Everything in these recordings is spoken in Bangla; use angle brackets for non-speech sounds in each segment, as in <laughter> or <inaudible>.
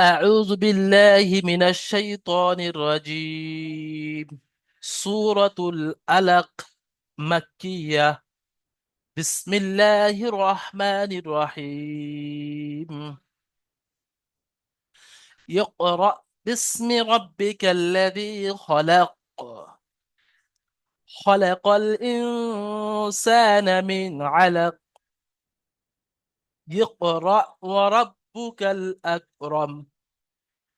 أعوذ بالله من الشيطان الرجيم. سورة الألق مكية. بسم الله الرحمن الرحيم. يقرأ باسم ربك الذي خلق. خلق الإنسان من علق. يقرأ وربك الأكرم.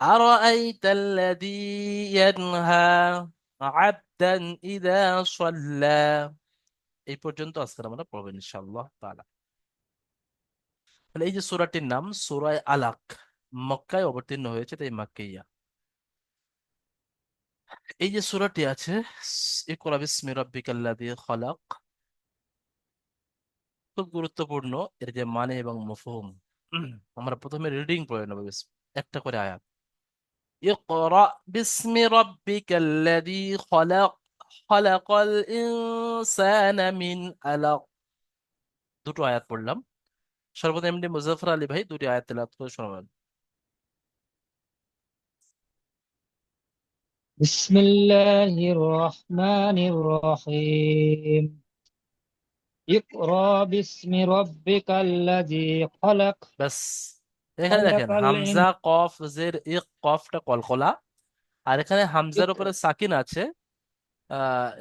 أرأيت الذي ينهى عبدا إذا صلى এই পর্যন্ত আজকে আমরা পড়বো ইনশাআল্লাহ তাআলা তাহলে এই যে সূরাটির নাম সূরা আলাক মক্কায় অবতীর্ণ হয়েছে তাই মাক্কিয়া এই যে সূরাটি আছে ইকরা বিসমি রাব্বিকাল্লাযী খলাক খুব গুরুত্বপূর্ণ এর যে মানে এবং মফহুম আমরা প্রথমে রিডিং পড়ে নেব একটা করে আয়াত اقرأ باسم ربك الذي خلق خلق الإنسان من علق দুটো আয়াত পড়লাম সর্বদা এমনি মুজাফর আলী ভাই দুটি আয়াত তেলাওয়াত করে শোনাবেন بسم الله الرحمن الرحيم اقرأ باسم ربك الذي خلق ব্যাস এখানে দেখেন হামজা কফ জের এ কফটা কলকলা। আর এখানে হামজার উপরে সাকিন আছে।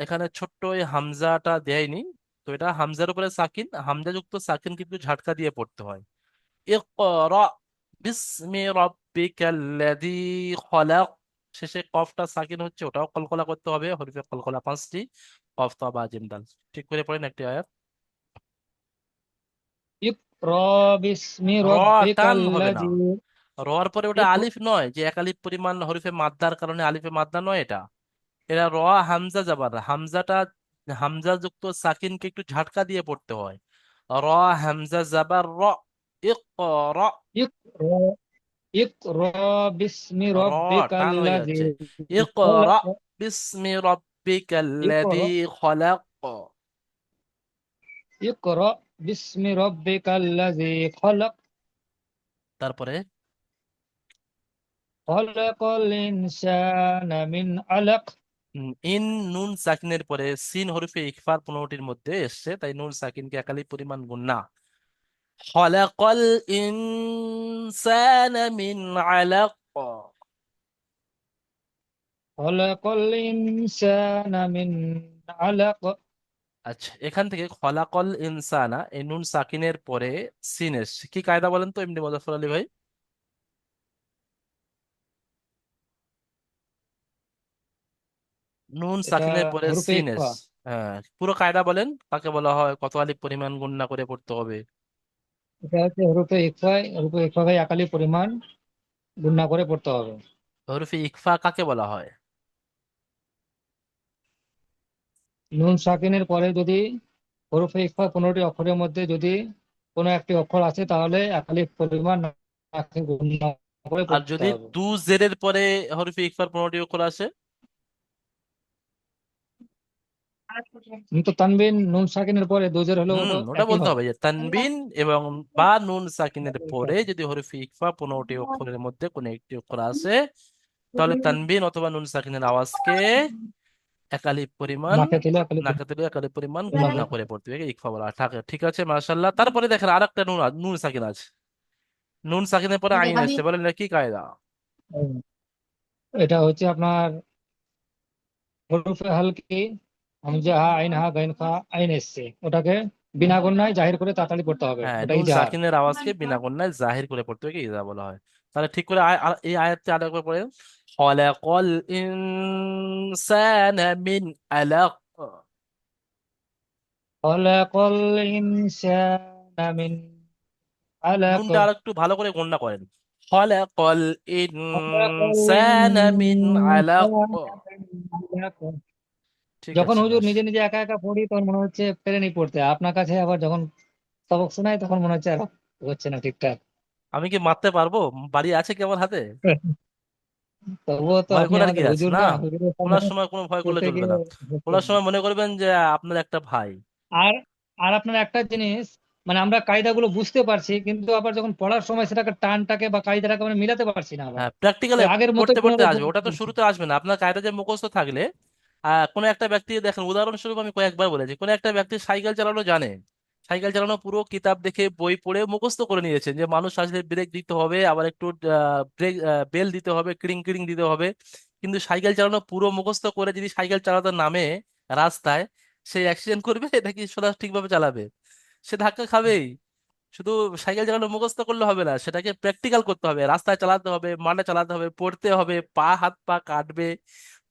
এখানে ছোট্ট ওই হামজাটা দেয়নি। তো এটা হামজার উপরে সাকিন। হামজা যুক্ত সাকিন কিন্তু ঝাটকা দিয়ে পড়তে হয়। ইকরা বিসমি রব্বিকাল্লাযী খলাক। শেষে কফটা সাকিন হচ্ছে ওটাও কলকলা করতে হবে। হরিফে কলকলা পাঁচটি। কফ তা বা জিমদাল ঠিক করে পড়েন একটি আয়াত। রর পরে ওটা اقرأ আলিফ নয় যে এক আলিফ পরিমাণ হরফে মাদ্দার কারণে আলিফে মাদ্দা নয় এটা এটা র হামজা যাবার হামজাটা হামজা যুক্ত সাকিনকে একটু ঝাটকা দিয়ে পড়তে হয় র হামজা যাবার র ইকরা اقرأ اقرأ باسم র ربك টান হয়ে যাচ্ছে الذي ইকরা خلق বিসমি রব্বিকাল্লাযী খলক। তারপরে? খলকাল ইনসানা মিন আলাক। ইন নুন সাকিনের পরে সিন হরফে মধ্যে এসছে তাই নুন সাকিনকে একালি পরিমাণ গুণ না। খলাকল ইনসান মিন আলাক। খলাকল ইনসান মিন আলাক। আচ্ছা এখান থেকে খলাকল ইনসানা এই নুন সাকিনের পরে সিন এসছে। কি কায়দা বলেন তো এমনি মুজাফফর আলী ভাই? নুন সাকিনের পরে সিন ইকফা এস হ্যাঁ পুরো কায়দা বলেন কাকে বলা হয় কত আলিফ পরিমাণ গুণনা করে পড়তে হবে। এটা হচ্ছে হরফে হরফে একালি পরিমাণ গুণনা করে পড়তে হবে। হরফে ইকফা কাকে বলা হয়? নুন সাকিনের পরে যদি হরফে ইকফা পনেরোটি অক্ষরের মধ্যে যদি কোনো একটি অক্ষর আছে তাহলে একালি পরিমাণ আর যদি দু জেরের পরে হরফে ইকফার পনেরোটি অক্ষর আসে? কিন্তু তানবিন নুন সাকিনের পরে দুজের হলেও হুম তো ওটা বলতে হবে। যে তানবিন এবং বা নুন সাকিনের পরে যদি হরফে ইকফা পনেরোটি অক্ষরের মধ্যে কোনো একটি অক্ষর আসে তাহলে তানবিন অথবা নুন সাকিনের আওয়াজকে একালি পরিমাণ নাকে তুলে একালি পরিমাণ পরিমাণ করে পড়তে হবে ইকফা বলা ঠিক আছে মাশাআল্লাহ। তারপরে দেখেন আর একটা নুন নুন সাকিন আছে। নুন সাকিনের পরে আইন আসছে বলেন কি কায়দা? এটা হচ্ছে আপনার হরফে হালকি হামজা হা আইন হা গাইন খা আইন এসছে। ওটাকে বিনা গুণনায় জাহির করে তাড়াতাড়ি পড়তে হবে। হ্যাঁ নুন সাকিনের আওয়াজকে বিনা গুণনায় জাহির করে পড়তে হবে ইজা বলা হয়। তাহলে ঠিক করে এই আয়াতটি আরেকবার পড়েন। খলাকাল ইনসানা মিন আলাক খলাকাল ইনসানা মিন আলাক নুনটা আর একটু ভালো করে গণনা করেন। খলাকল ইনসানা মিন আলাক ঠিক যখন আছে। হুজুর নিজে নিজে একা একা পড়ি তখন মনে হচ্ছে পেরেনি পড়তে। আপনার কাছে আবার যখন সবক শোনাই তখন মনে হচ্ছে আর হচ্ছে না ঠিকঠাক। আমি কি মারতে পারব? বাড়ি আছে কি আমার হাতে? <laughs> তবুও তো ভয় আপনি করার কি আমাদের আছে? হুজুর না না হুজুরের সামনে সময় কোনো ভয় করলে পড়তে চলবে গিয়ে না সময় মনে করবেন যে আপনার একটা ভাই। আর আর আপনার একটা জিনিস মানে আমরা কায়দাগুলো বুঝতে পারছি কিন্তু আবার যখন পড়ার সময় সেটাকে টানটাকে বা কায়দাটাকে মানে মিলাতে পারছি না আবার। হ্যাঁ প্র্যাকটিক্যালে আগের মতো পড়তে পড়তে পুনরায় আসবে ওটা তো শুরুতে আসবে না। আপনার কায়দা যে মুখস্থ থাকলে আহ কোনো একটা ব্যক্তি দেখেন উদাহরণস্বরূপ আমি কয়েকবার বলেছি কোনো একটা ব্যক্তি সাইকেল চালানো জানে। সাইকেল চালানো পুরো কিতাব দেখে বই পড়ে মুখস্থ করে নিয়েছেন যে মানুষ আসলে ব্রেক দিতে হবে, আবার একটু ব্রেক বেল দিতে হবে ক্রিং ক্রিং দিতে হবে। কিন্তু সাইকেল চালানো পুরো মুখস্থ করে যদি সাইকেল চালাতে নামে রাস্তায়, সে অ্যাক্সিডেন্ট করবে <laughs> নাকি সোজা ঠিকভাবে চালাবে? সে ধাক্কা খাবেই। শুধু সাইকেল চালানো মুখস্থ করলে হবে না, সেটাকে প্র্যাকটিক্যাল করতে হবে। রাস্তায় চালাতে হবে, মাঠে চালাতে হবে, পড়তে হবে, পা, হাত, পা কাটবে।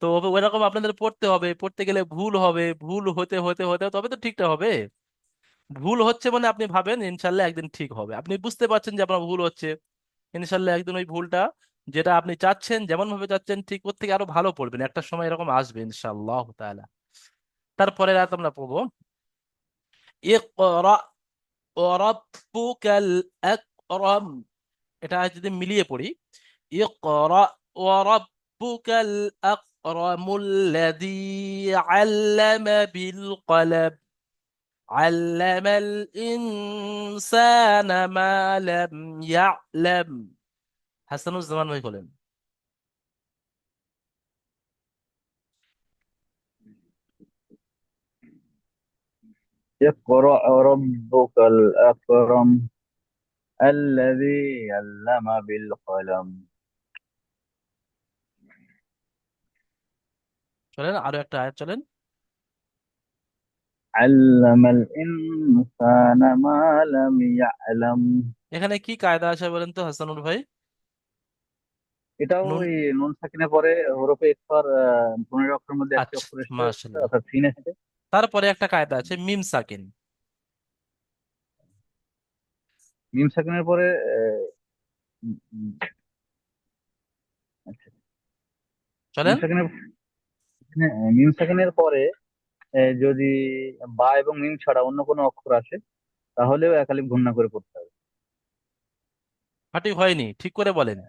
তো ওইরকম আপনাদের পড়তে হবে, পড়তে গেলে ভুল হবে, ভুল হতে হতে হতে, তবে তো ঠিকটা হবে। ভুল হচ্ছে মানে আপনি ভাবেন ইনশাল্লাহ একদিন ঠিক হবে। আপনি বুঝতে পারছেন যে আপনার ভুল হচ্ছে। ইনশাল্লাহ একদিন ওই ভুলটা যেটা আপনি চাচ্ছেন যেমন ভাবে চাচ্ছেন, ঠিক ওর থেকে আরও ভালো পড়বেন। একটা সময় এরকম আসবে ইনশাআল্লাহ তাআলা। তারপরে রাত আমরা পড়ব। এটা যদি মিলিয়ে পড়ি। ইকরা ওয়ারাব্বুকাল আল্লামা বিল কলম। علم الإنسان ما لم يعلم হাসানুজ্জামান ভাই বলেন اقرأ ربك الأكرم الذي علم بالقلم চলেন আরো একটা আয়াত চলেন علم الإنسان ما لم يعلم এখানে কি কায়দা আছে বলেন তো হাসানুল ভাই এটাও নুন ওই নুন সাকিনের পরে হরফে ইকফার আহ, পনেরো অক্ষরের মধ্যে একটি আচ্ছা অক্ষর এসেছে মাশাআল্লাহ অর্থাৎ সিন এসেছে তারপরে একটা কায়দা আছে মিম সাকিন মিম সাকিনের পরে আহ, উম, উম, আচ্ছা মিম চলেন সাকিনের হ্যাঁ, মিম সাকিনের পরে আহ, যদি বা এবং মিম ছাড়া অন্য কোনো অক্ষর আসে তাহলেও একালিপ গুণনা করে পড়তে হবে। সঠিক হয়নি ঠিক করে বলেন।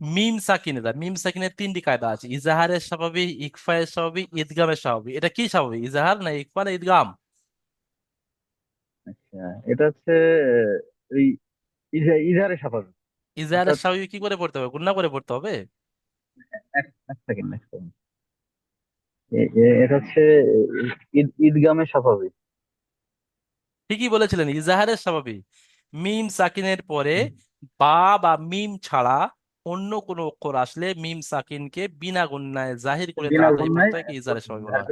মিম সাকিনে দা মিম সাকিনের তিনটি কায়দা আছে। ইজাহারের স্বাভাবিক ইকফায়ের স্বাভাবিক ইদগামের স্বাভাবিক। এটা কি স্বাভাবিক ইজাহার না ইকফা না ইদগাম আচ্ছা এটা হচ্ছে আহ, ওই ইজা- ইজহারে স্বাভাবিক। ইজাহারের স্বাভাবিক কি করে পড়তে হবে? গুণনা করে পড়তে হবে? এক এক সেকেন্ড এক এটা হচ্ছে ঈদ ঈদগামে স্বাভাবিক। ঠিকই বলেছিলেন ইজাহারের স্বাভাবিক। মিম সাকিনের পরে বা বা মিম ছাড়া অন্য কোনো অক্ষর আসলে মিম সাকিনকে বিনা গুণনায় জাহির করে বিনা হয় ইজাহারের স্বাভাবিক বলা হয়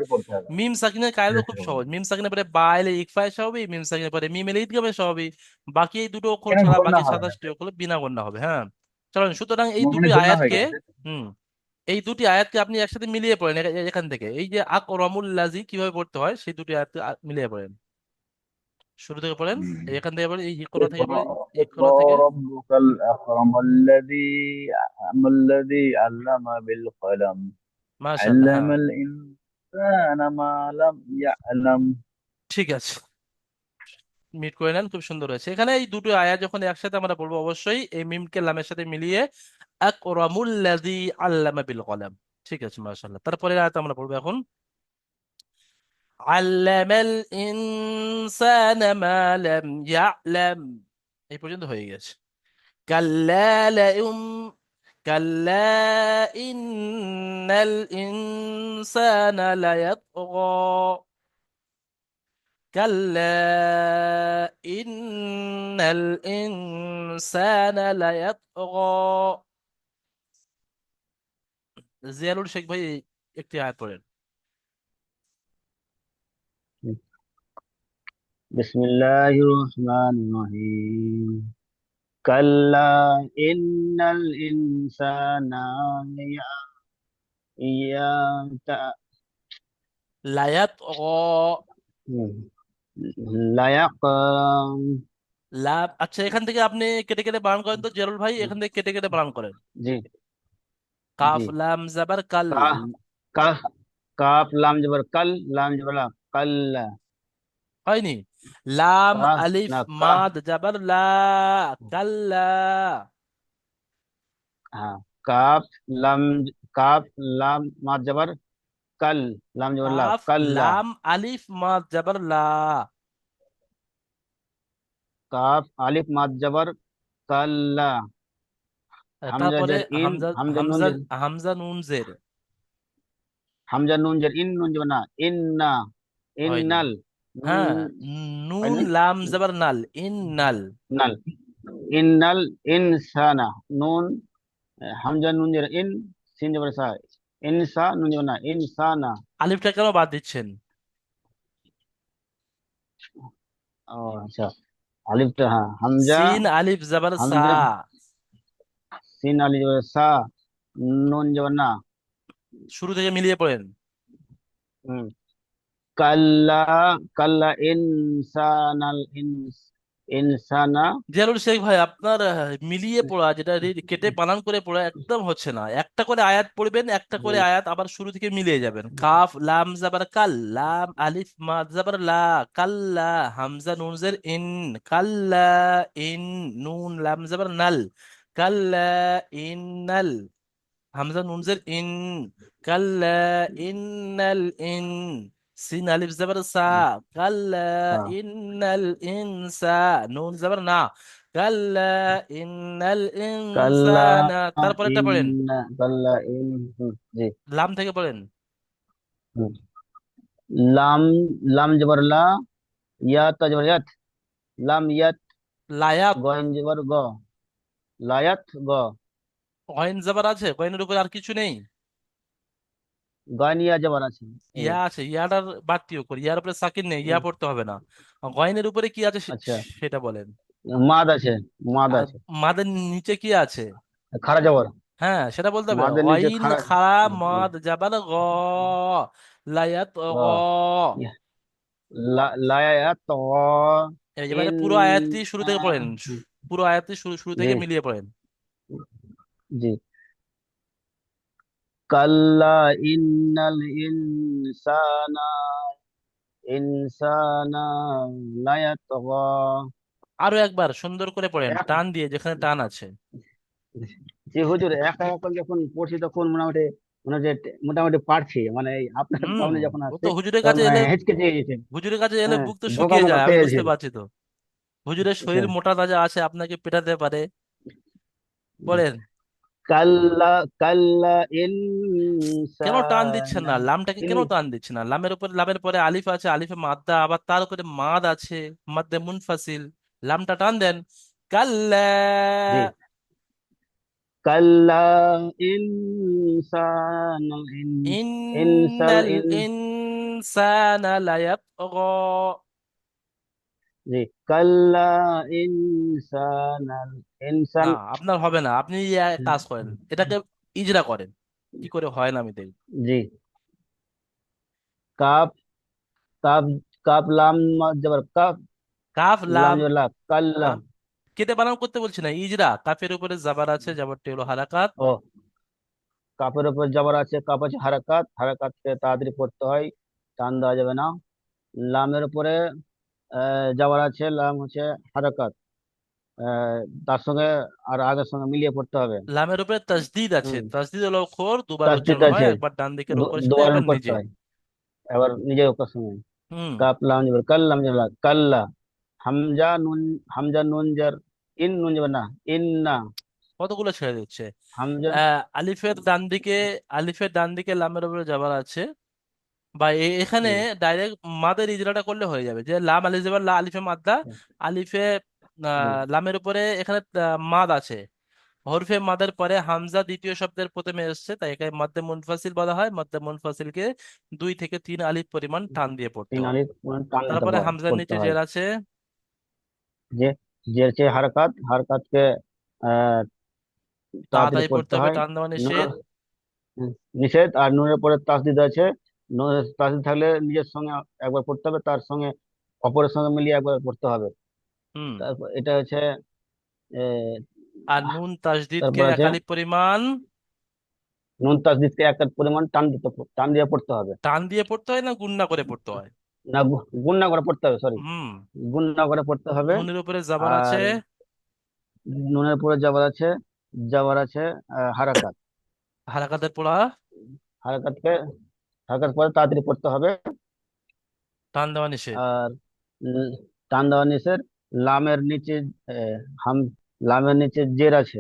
মিম সাকিনের কায়দা খুব সহজ। মিম সাকিনের পরে বা এলে ইকফায় স্বাভাবিক মিম সাকিনের পরে মিম এলে ঈদগামে স্বাভাবিক। বাকি এই দুটো অক্ষর ছাড়া বাকি সাতাশটি অক্ষর বিনা গুণনা হবে হ্যাঁ। চলুন সুতরাং এই দুটি আয়াতকে হুম। এই দুটি আয়াতকে আপনি একসাথে মিলিয়ে পড়েন এখান থেকে। এই যে আক রমুল লাজি কীভাবে পড়তে হয় সেই দুটি আয়াতকে মিলিয়ে পড়েন। শুরু থেকে পড়েন এখান থেকে পড়েন এই ইকরা থেকে পড়েন ইকরা থেকে মাশাআল্লাহ ঠিক আছে মিট করে নেন খুব সুন্দর হয়েছে এখানে এই দুটো আয়া যখন একসাথে আমরা পড়ব অবশ্যই এই মিমকে লামের সাথে মিলিয়ে আকরামুল লাযী আল্লামা বিল কলম ঠিক আছে মাশাআল্লাহ তারপরে আয়াত আমরা পড়বো এখন আল্লামাল ইনসানা মা লাম ইয়ালাম এই পর্যন্ত হয়ে গেছে কাল্লা লাউম কাল্লা ইন্নাল ইনসানা লায়াতগা كلا إن الإنسان ليطغى জিয়ানুল শেখ ভাই একটি আয়াত পড়েন بسم الله الرحمن الرحيم كلا إن الإنسان يت- লায়াতগা ليقرأ লাম আচ্ছা এখান থেকে আপনি কেটে কেটে বানান করেন তো জেরুল ভাই এখান থেকে কেটে কেটে বানান করেন জি কাফ লাম জবর কাল কাফ কাফ লাম জবর কাল লাম জবর কাল হয়নি লাম আলিফ মাদ জবর লা কাল্লা হ্যাঁ কাফ লাম কাফ লাম মাদ জবর কাল লাম জবর লা কাল্লা লাম আলিফ মাদ জবর লা কাফ আলিফ মাদ জবর কাল্লা তারপরে হামজা হামজা নুন ইন। মানে না ইন হ্যাঁ নুন লাম জবর নাল নাল ইনসানা নুন হামজা ইন সিন জবর সা ইনসা নুন জবর মানে না ইনসানা। আলিফটা কেন বাদ দিচ্ছেন? ও আচ্ছা আলিফটা হ্যাঁ হামজা সিন আলিফ জবর সা। সিন আলি সা নুন না শুরু থেকে মিলিয়ে পড়েন। হুম। কাল্লা ইনস ইনসানা। জিয়ারুল শেখ ভাই আপনার মিলিয়ে পড়া যেটা কেটে পালন করে পড়া একদম হচ্ছে না। একটা করে আয়াত পড়বেন একটা করে আয়াত আবার শুরু থেকে মিলিয়ে যাবেন। কাফ লাম জাবার কাল লাম আলিফ মা জাবার লা কাল্লা হামজা নুনজের ইন কাল্লা ইন নুন লাম জাবার নাল। কাল্লা ইন্নাল হামজা নুন জের ইন কাল্লা ইন্নাল ইন সিন আলিফ জাবার সা কাল্লা ইন্নাল ইনসা নুন জাবার না কাল্লা ইন্নাল ইনসানা তারপরেরটা পড়েন. কাল্লা ইন জি. লাম থেকে পড়েন। লাম লাম জবর লা ইয়া তা জবর ইয়াত লাম ইয়াত লায়াত। গয়েন জবর গ। লায়াত গ। গয়েন জাবার আছে? গয়েনের উপরে আর কিছু নেই? আছে। ইয়া আছে ইয়াটার করি। ইয়ার উপরে সাকিন নেই ইয়া পড়তে হবে না। গয়েনের উপরে কি আছে সে- আচ্ছা। সেটা বলেন। মাদ আছে মাদ আছে। মাদের নিচে কি আছে? খারা জবর। হ্যাঁ সেটা বলতে হবে। মাদের নিচে হুম, জাবাল গ। লায়াত গ। গ। লা লায়াত গ। এবারে পুরো আয়াতটি শুরু থেকে পড়েন। পুরো আয়াতে শুরু শুরু জি। থেকে মিলিয়ে পড়েন। জি। কাল্লা ইন্নাল ইনসানা ইনসানা লায়াতগা আরও একবার সুন্দর করে পড়েন এক টান দিয়ে যেখানে টান আছে। জি হুজুর একা একা যখন পড়ছি তখন মোটামুটি মনে হচ্ছে মোটামুটি পারছি মানে এই আপনার হুম সামনে যখন ও আসছে তো হুজুরের তখন কাছে এলে হেঁচকে যেয়ে গেছে। হুজুরের কাছে এলে হ্যাঁ বুক তো বোকা শুকিয়ে বোকা যায় আমি পেয়েছি। বুঝতে পারছি তো। হুজুরের আচ্ছা। শরীর মোটা তাজা আছে আপনাকে পেটাতে পারে। পড়েন কাল্লা কাল্লা কেন টান দিচ্ছেন ইনসানা না? লামটাকে কেন টান দিচ্ছেন না? লামের উপরে লামের পরে আলিফ আছে আলিফে মাদ্দা আবার তার উপরে মাদ আছে মাদ্দে মুনফাসিল। লামটা টান দেন। কাল্লা কাল্লা ইনসানাল ইন ইনসাল ইন্নাল ইন ইনসানা লায়াতগা জি কাল্লা ইনসানাল ইনসান না আপনার হবে না আপনি কাজ করেন এটাকে ইজরা করেন কি করে হয় না আমি দেখব। জি। কাপ কাপ কাপ লাম জবর কাপ কাফ লাম জবর কাল্লা কেটে বানান করতে বলছি না ইজরা কাফের উপরে জাবার আছে জাবারটি হলো হারাকাত। ও। কাপের উপর জবর আছে কাপ আছে হারাকাত হারাকাতকে তাড়াতাড়ি পড়তে হয় টান দেওয়া যাবে না। লামের উপরে জবর আছে লাম হচ্ছে হারাকাত। তার সঙ্গে আর আগের সঙ্গে মিলিয়ে পড়তে হবে। লামের উপরে তাসদিদ আছে। তাসদিদ হলো অক্ষর দুবার উচ্চারণ হয় একবার ডান দিকের অক্ষরের সাথে দুবার একবার নিজে। এবার নিজের ওপর সঙ্গে। কাপ লাম জবর কাল লাম জবর কাল্লা। হামজা নুন হামজা নুন জের ইন নুন জবর না ইন না। কতগুলো ছেড়ে দিচ্ছে? হামজা। আহ, আলিফের ডান দিকে আলিফের ডান দিকে লামের উপরে জাবার আছে। বা এ- এখানে জি। ডাইরেক্ট মাদের ইজরাটা করলে হয়ে যাবে। যে লাম আলিফ জাবার লা আলিফে মাদ্দা আলিফে জি। আহ, লামের উপরে এখানে আহ, মাদ আছে। হরফে মাদের পরে হামজা দ্বিতীয় শব্দের প্রথমে এসছে তাই এখানে মধ্যে মুনফাসিল বলা হয়। মধ্যে মুনফাসিলকে দুই থেকে তিন আলিফ পরিমাণ টান দিয়ে পড়তে তিন হয় আলিফ টান দিতে তারপরে হামজার পড়তে নিচে হয়। জের আছে। যে জের চেয়ে হারকাত হারকাতকে আহ তাড়াতাড়ি তাড়াতাড়ি পড়তে পড়তে হবে হয়। টান দেওয়া নুন নিষেধ নিষেধ। আর নুনের পরে তাসদিদ আছে তাসদিদ থাকলে নিজের সঙ্গে একবার পড়তে হবে তার সঙ্গে অপরের সঙ্গে মিলিয়ে একবার পড়তে হবে। হুম। তারপর এটা হচ্ছে আর নুন তাসদিদকে তারপর আছে একালি পরিমাণ? নুন তাসদিদকে একটা পরিমাণ টান দিতে টান দিয়ে পড়তে হবে। টান দিয়ে পড়তে হয় না গুণনা করে পড়তে হয়? না গু- গুণনা করে পড়তে হবে সরি হুম। গুণনা করে পড়তে হবে। নুনের উপরে জাবার আছে? আর নুনের পরে যাবার আছে যাবার আছে আহ, হারাকাত। হারাকাতের পড়া? হারাকাতকে হারাকাত পরে তাড়াতাড়ি পড়তে হবে। টান দেওয়া নিষেধ। আর টান দেওয়া নিচের লামের নিচে হাম লামের নিচে জের আছে।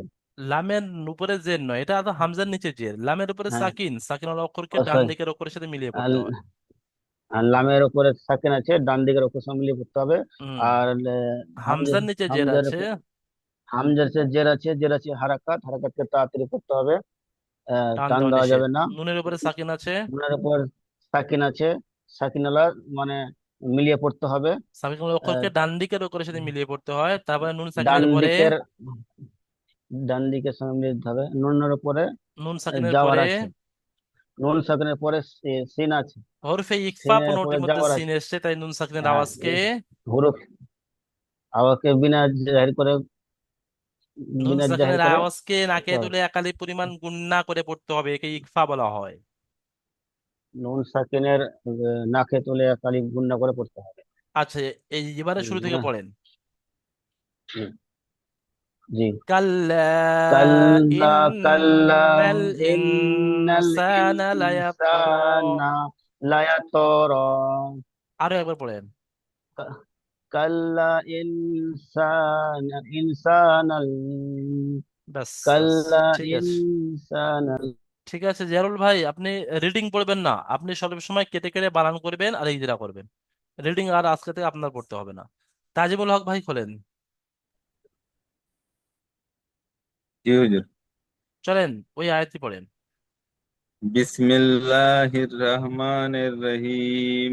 লামের উপরে জের নয় এটা তো হামজার নিচে জের? লামের উপরে হ্যাঁ। সাকিন সাকিন ওয়ালা অক্ষরকে ডান সরি। দিকের অক্ষরের সাথে মিলিয়ে পড়তে হয় আর লামের উপরে সাকিন আছে ডান দিকের অক্ষর সঙ্গে মিলিয়ে পড়তে হবে। হুম। আর হামজার নিচে জের হামজার আছে। হামজার যে জের আছে জের আছে হারাকাত। হারাকাতকে তাড়াতাড়ি পড়তে হবে। টান টান দেওয়া যাবে না। নুনের উপরে সাকিন আছে। নুনের উপর সাকিন আছে। সাকিনালা মানে মিলিয়ে পড়তে হবে। সাকিন ওয়ালা অক্ষরকে ডান দিকের অক্ষরের সাথে মিলিয়ে পড়তে হয়। তারপরে নুন ডান সাকিনের পরে দিকের ডান দিকের সঙ্গে মিলিয়ে দিতে হবে। নুনের উপরে নুন সাকিনের যাওয়ার পরে আছে। নুন সাকিনের পরে সিন আছে। হরফে ইকফা সিনের পনেরোটির পরে মধ্যে যাওয়ার সিন আছে। এসছে তাই নুন সাকিনের হ্যাঁ আওয়াজকে হরফ আওয়াজকে বিনা জাহির করে নুন বিনা জাহির সাকিনের করে আওয়াজকে নাকে তুলে একালি পরিমাণ গুণনা করে পড়তে হবে একে ইকফা বলা হয়। নুন সাকিনের আহ, নাকে তুলে কালি গুণনা করে পড়তে হবে। আচ্ছা এই এবারে শুরু থেকে পড়েন। জি। কাল্লা কাল্লা কাল্লা ইন্নাল ইন্নাল লায়াতগা ইনসানা লায়াতরা আরও একবার পড়েন। ইনসানাল ব্যাস কাল্লা ঠিক আছে। ঠিক আছে জিয়ারুল ভাই আপনি রিডিং পড়বেন না। আপনি সব সময় কেটে কেটে বানান করবেন আর ইজরা করবেন। রিডিং আর আজকে থেকে আপনার পড়তে হবে না। তাজিবুল হক ভাই খোলেন। জি হুজুর। চলেন ওই আয়াতটি পড়েন। বিসমিল্লাহির রহমানির রহিম।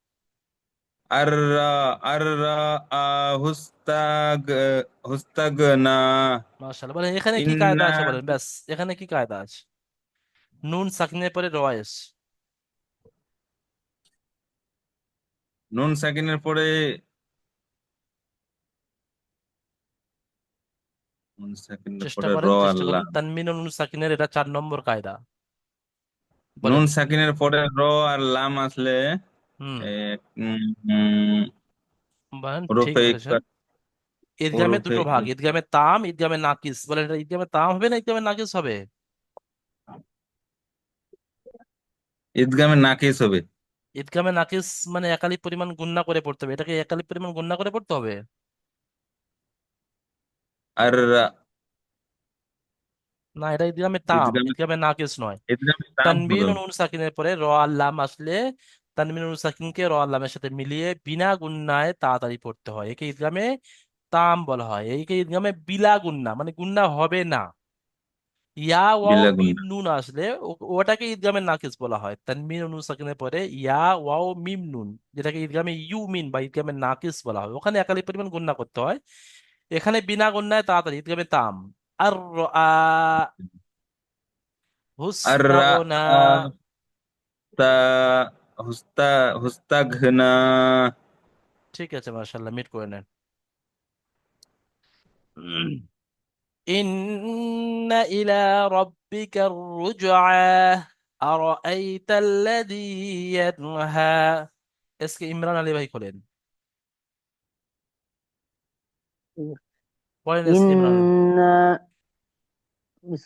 বলেন এখানে কি কায়দা আছে বলেন ব্যাস এখানে কি কায়দা আছে নুন সাকিনের পরে রয়েস নুন সাকিনের পরে নুন সাকিনের চেষ্টা পরে র চেষ্টা আল্লাহ করেন তানমিন ও নুন সাকিনের এটা চার নম্বর কায়দা বলেন নুন সাকিনের পরে র আর লাম আসলে বলেছেন। ঈদগামে দুটো ভাগ ঈদগামে তাম ঈদগামে নাকিস। বলেন এটা ঈদগামে তাম হবে না ঈদগামে নাকিস হবে? ঈদগামে নাকিস হবে। ঈদগামে নাকিস মানে একালি পরিমাণ গুণনা করে পড়তে হবে। এটাকে একালি পরিমাণ গুণনা করে পড়তে হবে? আর না এটা ঈদগামে তাম ঈদগামে ঈদগামে নাকিস নয়। ঈদগামে তাম তানবিন নুন সাকিনের পরে র আল্লাম আসলে নুন সাকিনকে র আল্লামের সাথে মিলিয়ে বিনা গুণনায় তাড়াতাড়ি পড়তে হয়। একে ঈদগামে তাম বলা হয়। একে ঈদগামে বিলা গুণনা মানে গুণনা হবে না। ইয়া ওয়াও মিম গুন্না। নুন আসলে ওটাকে ঈদগামে নাকিস বলা হয়। তানবিন নুন সাকিনের পরে ইয়া ওয়াও মিম নুন যেটাকে ঈদগামে ইউ মিন বা ঈদগামে নাকিস বলা হয়। ওখানে একালি পরিমাণ গুণনা করতে হয়। এখানে বিনা গুণনায় তাড়াতাড়ি ঈদগামে তাম। আর আ হুস্তাগনা তা হুস্তা হুস্তাগনা ঠিক আছে মাশাআল্লাহ মিট করে নেন إن إلى ربك الرجعى أرأيت الذي ينهى এসকে ইমরান আলী ভাই খোলেন পড়েন এসকে ইমরান আলী ইন্না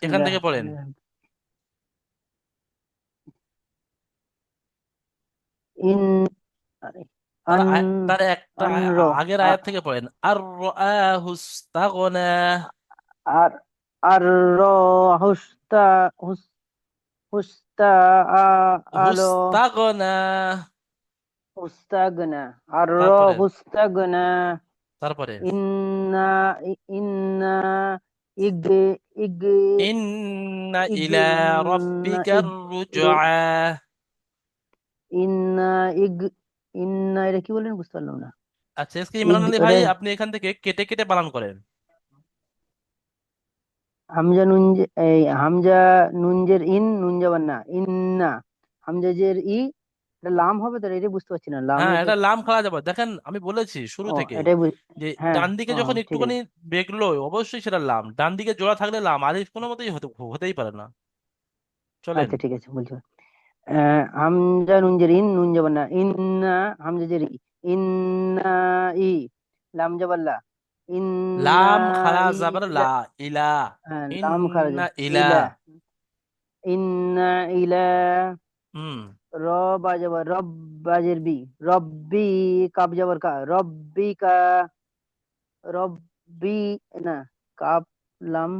এখান বিসমিল্লাহ থেকে পড়েন ইন তার একটা আগের আয়াত থেকে পড়েন। আর রাআহু ইস্তাগনা আর আর র হুস্তা আলো। হুস্তাগনা। হুস্তাগনা। আর হুস্তাগনা। তারপরে? ইন্না ইন্না ইগ ইগ। ইন্না ইলা রব্বিকার রুজআ। ইন্না ইগ ইন্না এটা কি বললেন? বুঝতে পারলাম না। আচ্ছা এসকে ইমরান আলী ভাই আপনি এখান থেকে কেটে কেটে বানান করেন। হামজা নুন এই হামজা নুনজের ইন নুন যাবার না ইন্না। হামজা জের ই এটা লাম হবে তো এটা বুঝতে পারছি না। হ্যাঁ লামে এটা লাম খাওয়া যাবে। দেখেন আমি বলেছি শুরু থেকে এটাই বুঝ যে হ্যাঁ ডান দিকে যখন ঠিক একটুখানি বেগলো অবশ্যই সেটা লাম। ডান দিকে জোড়া থাকলে লাম আলিফ কোনো মতেই হতে হতেই পারে না। চলেন। আচ্ছা ঠিক আছে বলছি। হামজা নুন জের ইন নুন যাবার না ইন্না হামজা জের ইন্না ই লাম যাবার লা ইন্না লাম খারা ই যাবার লা ইলা লাম ইন্না ইলা ইন্না ইলা হুম র বা যাবার রব বাজের বি রব্বি কাব যাবার কা রব্বি কা রব্বি না কাব লাম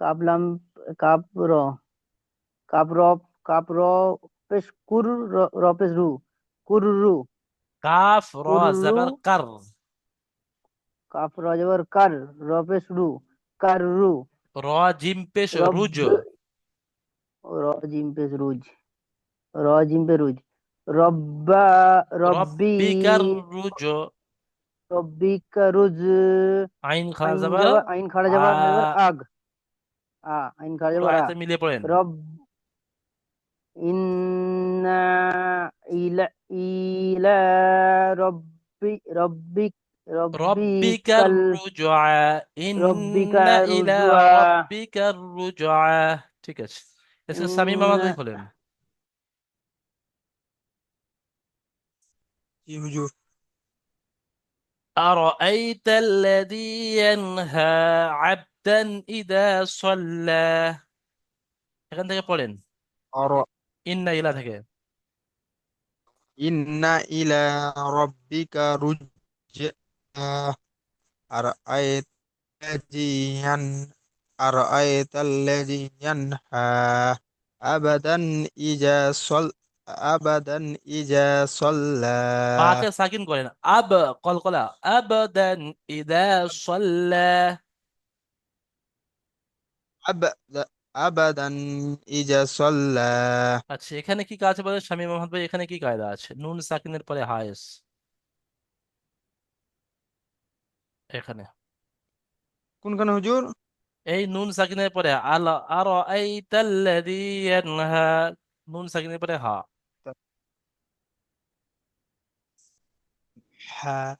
কাব লাম কাব র কাব র কাব র পেশ কুর র র পেশ রু কুররু কাফ র যাবার কার কাফ র যাবার কার র পেশ রু কাররু র জিম পেশ রুজ র জিম পেশ রুজ র জিম পে রুজ রব্বা রব্বি রুজ রব্বিকা রুজ আইন খারা আইন খাড়া আগ আ আইন খাড়া পড়েন রব ইন্না ইলা ইলা রব্বি রব্বিক রব্বিকার রব্বিকাল রুজআ রব্বিকা ইন্না ইলা রুজআ রব্বিকার রুজআ ঠিক আছে এসে সামিম ইন্না আমাদের খোলেন জি হুজুর أرأيت الذي ينهى عبدا إذا صلى এখান থেকে পড়েন আর ইন্না ইলা থেকে ইন্না ইলা রাব্বিকা রুজআ আর আয়াতাল্লাযী আর আয়াতাল্লাযী ইয়ানহা আবাদান ইজা সল আবাদান ইজা সাল্লা বাকে সাকিন করেন আব কলকলা আবদান ইদা সাল্লা আবাদা আবাদান ইজা সাল্লা। আচ্ছা এখানে কি কাজ বলে? শামীম মোহাম্মদ ভাই এখানে কি কায়দা আছে? নুন সাকিনের পরে হায়েস। এখানে। কোনখানে হুজুর? এই নুন সাকিনের পরে আল আর এই তাল্লাযী ইয়ানহা নুন সাকিনের পরে হা। হ্যাঁ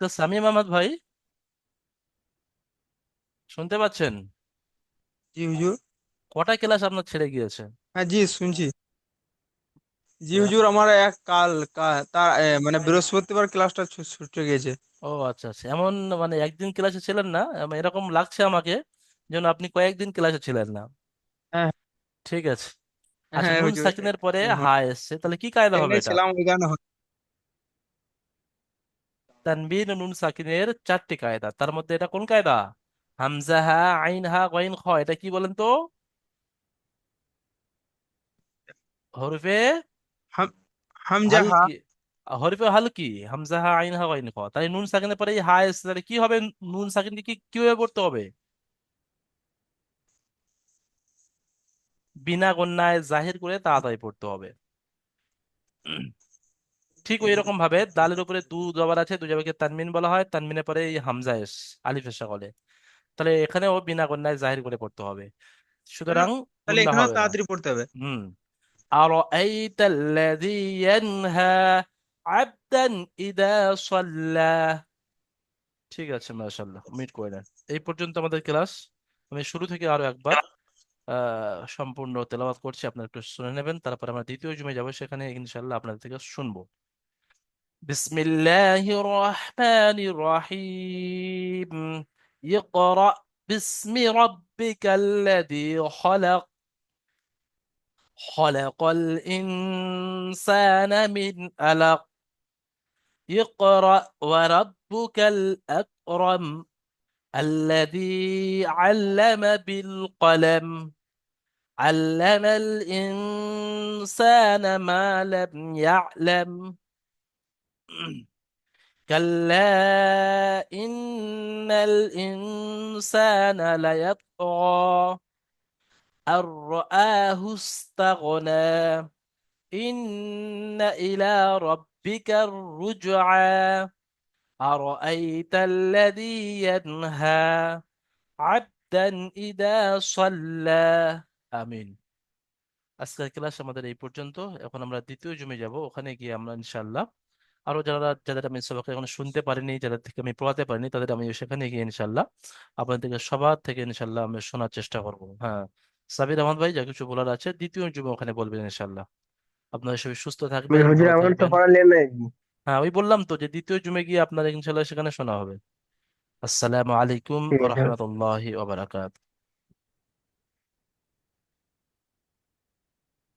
তো শামীম আহমদ ভাই শুনতে পাচ্ছেন? জি হুজুর। কটা ক্লাস আপনার ছেড়ে গিয়েছে? হ্যাঁ জি শুনছি। জি আহ, হুজুর আমার এক কাল কা- তার এ, মানে বৃহস্পতিবার ক্লাসটা ছু- ছুটে গেছে ও আচ্ছা আচ্ছা। এমন মানে একদিন ক্লাসে ছিলেন না? এম- এরকম লাগছে আমাকে যেন আপনি কয়েকদিন ক্লাসে ছিলেন না। হ্যাঁ। ঠিক আছে। আচ্ছা হ্যাঁ নুন হুজুর। সাকিনের পরে হা এসছে। তাহলে কি কায়দা হবে এমনি এটা? ছিলাম ওই গানে তানবিন নুন সাকিনের চারটি কায়দা। তার মধ্যে এটা কোন কায়দা? হামজা হা আইন হা গইন খ এটা কি বলেন তো? হরফে হামজা হা হালকি হরফে হালকি হামজা হা আইন হা গইন খ তাই নুন সাকিনের পরে এই হা এসছে তাহলে কি হবে? নুন সাকিনকে কি কীভাবে পড়তে হবে? বিনা গণ্যায় জাহির করে তাড়াতাড়ি পড়তে হবে। ঠিক ওই রকম ভাবে দালের উপরে দু জবর আছে দু জবরকে তানমিন বলা হয় তানমিনের পরে এই হামজা এস আলিফ এসে বলে তাহলে এখানেও বিনা গণ্যায় জাহির করে পড়তে হবে সুতরাং তাহলে গুন্না এখানেও হবে না তাড়াতাড়ি পড়তে হবে হুম أرأيت الذي ينهى عبدا إذا صلى ঠিক আছে মাশাআল্লাহ মিট করে নেন এই পর্যন্ত আমাদের ক্লাস আমি শুরু থেকে আরো একবার আহ সম্পূর্ণ তেলাওয়াত করছি আপনারা একটু শুনে নেবেন তারপর আমরা দ্বিতীয় জুমে যাব সেখানে ইনশাআল্লাহ আপনাদের থেকে শুনবো بسم الله الرحمن الرحيم. اقرأ باسم ربك الذي خلق. خلق الإنسان من ألق. اقرأ وربك الأكرم الذي علم بالقلم. علم الإنسان ما لم يعلم. <clears throat> كلا إن الإنسان ليطغى أن رآه استغنى إن إلى ربك الرجعى أرأيت الذي ينهى عبدا إذا صلى آمين আজকের ক্লাস আমাদের এই পর্যন্ত এখন আমরা দ্বিতীয় জমে যাব ওখানে গিয়ে আমরা ইনশাল্লাহ আরও যারা যাদের আমি সবাইকে এখন শুনতে পারিনি যাদের থেকে আমি পড়াতে পারিনি তাদের আমি সেখানে গিয়ে ইনশাল্লাহ আপনাদেরকে সবার থেকে ইনশাল্লাহ আমি শোনার চেষ্টা করব। হ্যাঁ সাবির আহমদ ভাই যা কিছু বলার আছে দ্বিতীয় জুমে ওখানে বলবেন ইনশাল্লাহ আপনারা সবাই সুস্থ থাকবেন হ্যাঁ ওই বললাম তো যে দ্বিতীয় জুমে গিয়ে আপনাদের ইনশাল্লাহ সেখানে শোনা হবে। আসসালামু আলাইকুম ওয়া রাহমাতুল্লাহি ওয়া বারাকাতুহু।